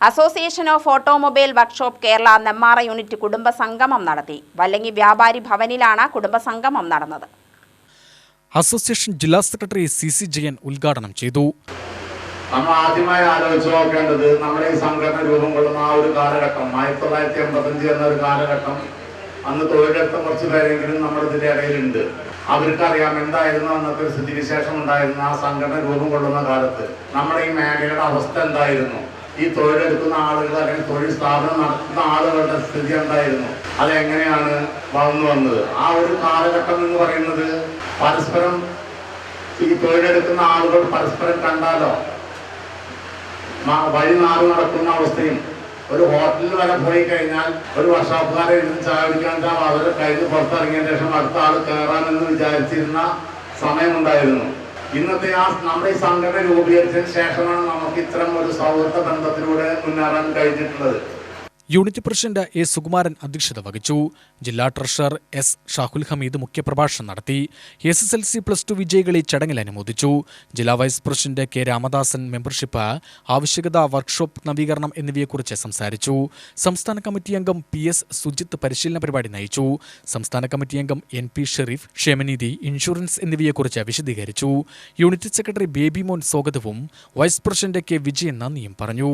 Association of automobile workshop Kerala Nemmara unit കുടുംബ സംഗമം നടത്തി വല്ലങ്ങി വ്യാപാരി ഭവനിലാണ് കുടുംബ സംഗമം നടന്നത് അസോസിയേഷൻ ജില്ലാ സെക്രട്ടറി സി സി ജയൻ ഉദ്ഘാടനം ചെയ്തു നമ്മൾ ആദ്യമായി ആലോചിച്ച് നോക്കേണ്ടത് നമ്മുടെ ഈ സംഘടന രൂപം കൊള്ളുന്ന ആ ഒരു കാലഘട്ടം ആയിരത്തി തൊള്ളായിരത്തി എൺപത്തഞ്ച് എന്ന ഒരു കാലഘട്ടം അന്ന് തൊഴിലെടുത്ത കുറച്ച് പേരെങ്കിലും നമ്മുടെ ഇതിന്റെ ഇടയിലുണ്ട്. അവർക്കറിയാം എന്തായിരുന്നു അന്നത്തെ ഒരു സ്ഥിതിവിശേഷം ഉണ്ടായിരുന്ന ആ സംഘടന രൂപം കൊള്ളുന്ന കാലത്ത്. നമ്മുടെ ഈ മേഖലയുടെ അവസ്ഥ എന്തായിരുന്നു? ഈ തൊഴിലെടുക്കുന്ന ആളുകൾ അല്ലെങ്കിൽ തൊഴിൽ സ്ഥാപനം നടത്തുന്ന ആളുകളുടെ സ്ഥിതി ഉണ്ടായിരുന്നു അതെങ്ങനെയാണ് വളർന്നു വന്നത്? ആ ഒരു കാലഘട്ടം എന്ന് പറയുന്നത് പരസ്പരം ഈ തൊഴിലെടുക്കുന്ന ആളുകൾ പരസ്പരം കണ്ടാലോ? വഴി മാറി നടക്കുന്ന അവസ്ഥയും ഒരു ഹോട്ടലിൽ വരെ പോയി കഴിഞ്ഞാൽ ഒരു വർഷാപ്പുകാരെ ഇരുന്ന് ചായ കുടിക്കാൻ അവരെ കഴിഞ്ഞ് പുറത്തിറങ്ങിയ ശേഷം അടുത്ത ആൾ കയറാമെന്ന് വിചാരിച്ചിരുന്ന സമയമുണ്ടായിരുന്നു ഇന്നത്തെ ആ നമ്മുടെ സംഘടന രൂപീകരിച്ചതിന് ശേഷമാണ് നമുക്ക് ഇത്തരം ഒരു സൗഹൃദ ബന്ധത്തിലൂടെ മുന്നേറാൻ കഴിഞ്ഞിട്ടുള്ളത്. യൂണിറ്റ് പ്രസിഡന്റ് എ സുകുമാരൻ അധ്യക്ഷത വഹിച്ചു. ജില്ലാ ട്രഷറർ എസ് ഷാഹുൽ ഹമീദ് മുഖ്യപ്രഭാഷണം നടത്തി. S S L C plus two വിജയികളെ ചടങ്ങിൽ അനുമോദിച്ചു. ജില്ലാ vice president K Ramadasan membership ആവശ്യകത വർക്ക്ഷോപ്പ് നവീകരണം എന്നിവയെക്കുറിച്ച് സംസാരിച്ചു. സംസ്ഥാന കമ്മിറ്റി അംഗം പി എസ് സുജിത്ത് പരിശീലന പരിപാടി നയിച്ചു. സംസ്ഥാന കമ്മിറ്റി അംഗം എൻ പി ഷെറീഫ് ക്ഷേമനിധി ഇൻഷുറൻസ് എന്നിവയെക്കുറിച്ച് വിശദീകരിച്ചു. യൂണിറ്റ് സെക്രട്ടറി ബേബി മോൻ സ്വാഗതവും വൈസ് പ്രസിഡന്റ് കെ വിജയൻ നന്ദിയും പറഞ്ഞു.